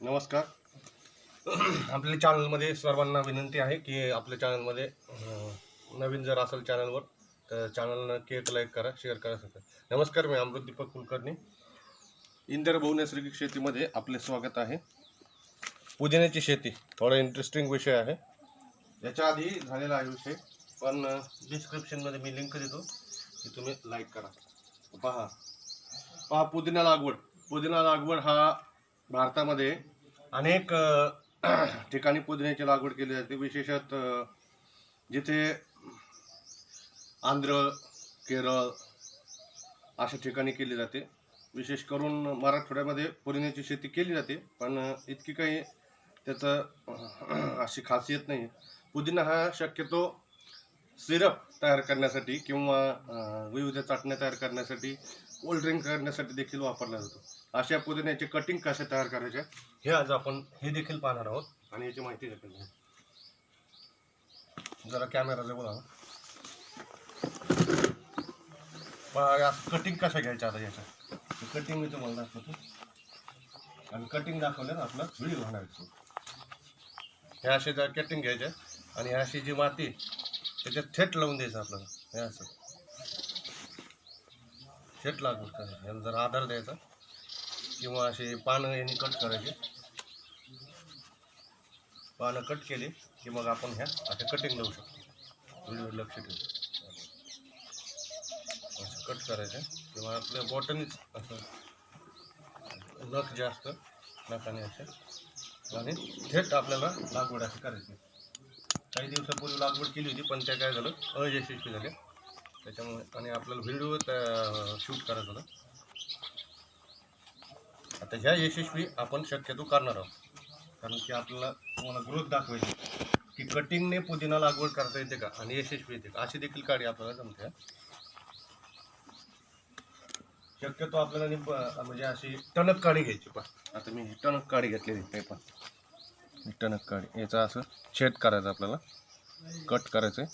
नमस्कार. आपल्या चॅनलमध्ये सर्वांना विनंती आहे की आपल्या चॅनलमध्ये नवीन जर असेल चॅनलवर तर चॅनल नक्की एक लाईक करा शेअर करा सगळं. नमस्कार मी अमृत दीपक कुलकर्णी. इंदिरा भाऊ नैसर्गिक शेतीमध्ये आपले स्वागत आहे. पुदिन्याची शेती थोडा इंटरेस्टिंग विषय आहे. याच्या आधी झालेला आहे विषय पण डिस्क्रिप्शनमध्ये मी लिंक देतो की तुम्ही लाईक करा. पहा. पहा पुदिना लागवड. पुदिना लागवड हा भारतामध्ये अनेक ठिकाणी पुदिन्याची लागवड केली जाते. विशेषत जिथे आंध्र केरळ अशा ठिकाणी केली जाते. विशेष करून मराठवाड्यामध्ये पुदिन्याची शेती केली जाते पण इतकी काही त्याचं अशी खासियत नाही पुदिना हा शक्यतो सिरप तयार करण्यासाठी किंवा विविध चाटण्या तयार करण्यासाठी कोल्ड ड्रिंक करण्यासाठी देखील वापरला जातो. अशा पुदिन्याचे कटिंग कशा तयार करायच्या हे आज आपण हे देखील पाहणार आहोत आणि याची माहिती देखील घेऊ. जरा कॅमेरा जवळ आहो. कटिंग कशा घ्यायच्या आता याच्या. कटिंग मी तुम्हाला दाखवतो. आणि कटिंग दाखवल्यावर आपला व्हिडिओ होणार हे असे जर कटिंग घ्यायचे आणि अशी जी माती त्याच्यात थेट लावून द्यायचं आपल्याला. हे असं. थेट लागू करायचं याला जर आधार द्यायचा किंवा असे पानं यांनी कट करायचे. पानं कट केली की मग आपण ह्या असे कटिंग लावू शकतो. व्हिडिओ लक्ष ठेवू असं कट करायचं. किंवा आपल्या बॉटनीच असं नख जे असतं नखाने असं. आणि थेट आपल्याला लागवड असं करायची. काही दिवसापूर्वी लागवड केली होती पण त्या काय झालं अयशस्वी झाल्या. त्याच्यामुळे आणि आपल्याला व्हिडिओ शूट करायचा होता. आता ह्या यशस्वी आपण शक्यतो करणार आहोत. कारण की आपल्याला तुम्हाला ग्रोथ दाखवायची की कटिंगने पुदिना लागवड करता येते का? आणि यशस्वी येते का? अशी देखील काळी आपल्याला जमते शक्यतो आपल्याला म्हणजे अशी टणक काडी घ्यायची पण आता मी टणक काडी घेतलेली पेपर. पण टणक काडी याचा असं छेद करायचं आपल्याला. कट करायचं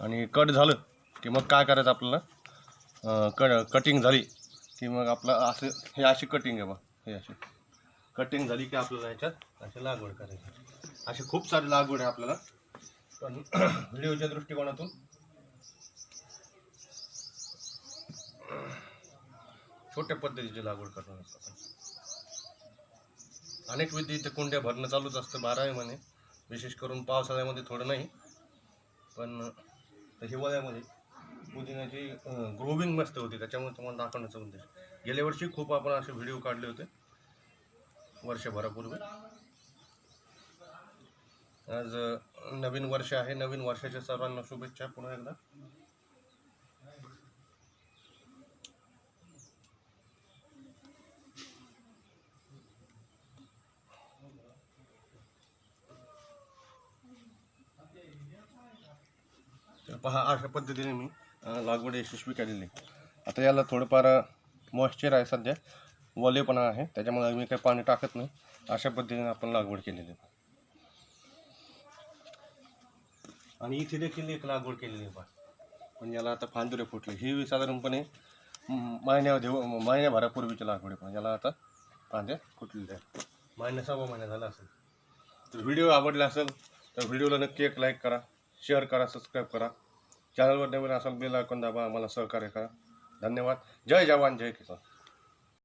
आणि कट झालं की मग काय करायचं आपल्याला? अं, क कटिंग झाली की मग आपलं असं हे अशी कटिंग आहे बा हे अशी. कटिंग झाली की आपल्याला याच्यात अशी लागवड करायची. अशी खूप सारी लागवड आहे आपल्याला. पण व्हिडिओच्या दृष्टिकोनातून छोट्या पद्धतीची लागवड करणार आपण. अनेक विधी इथे कुंड्या भरणं चालूच असतं बाराही महिने विशेष करून पावसाळ्यामध्ये थोडं नाही पण हिवाळ्यामध्ये पुदिन्याची ग्रोविंग मस्त होती त्याच्यामुळे तुम्हाला दाखवण्याचा उद्देश. गेल्या वर्षी खूप आपण असे व्हिडिओ काढले होते वर्षभरापूर्वी. आज नवीन वर्ष आहे नवीन वर्षाच्या सर्वांना शुभेच्छा पुन्हा एकदा. पहा अशा पद्धतीने मी लागवड यशस्वी केलेली. आहे आता याला थोडंफार मॉइश्चर आहे सध्या. वलेपणा आहे. त्याच्यामुळे मी काही पाणी टाकत नाही. अशा पद्धतीने आपण लागवड केलेली आणि इथे देखील एक लागवड केलेली आहे पहा पण याला आता फांदुरे फुटले. ही साधारणपणे म- महिन्या देव महिन्याभरापूर्वीची लागवड आहे पण याला आता फांद्या फुटलेल्या आहेत. महिन्या सव्वा महिना झाला असेल. तर व्हिडिओ आवडला असेल तर व्हिडिओला नक्की एक लाईक करा शेअर करा सबस्क्राईब करा. चॅनलवर नवीन असाल बेल आयकॉन दाबा आम्हाला सहकार्य करा. धन्यवाद. जय जवान जय किसान.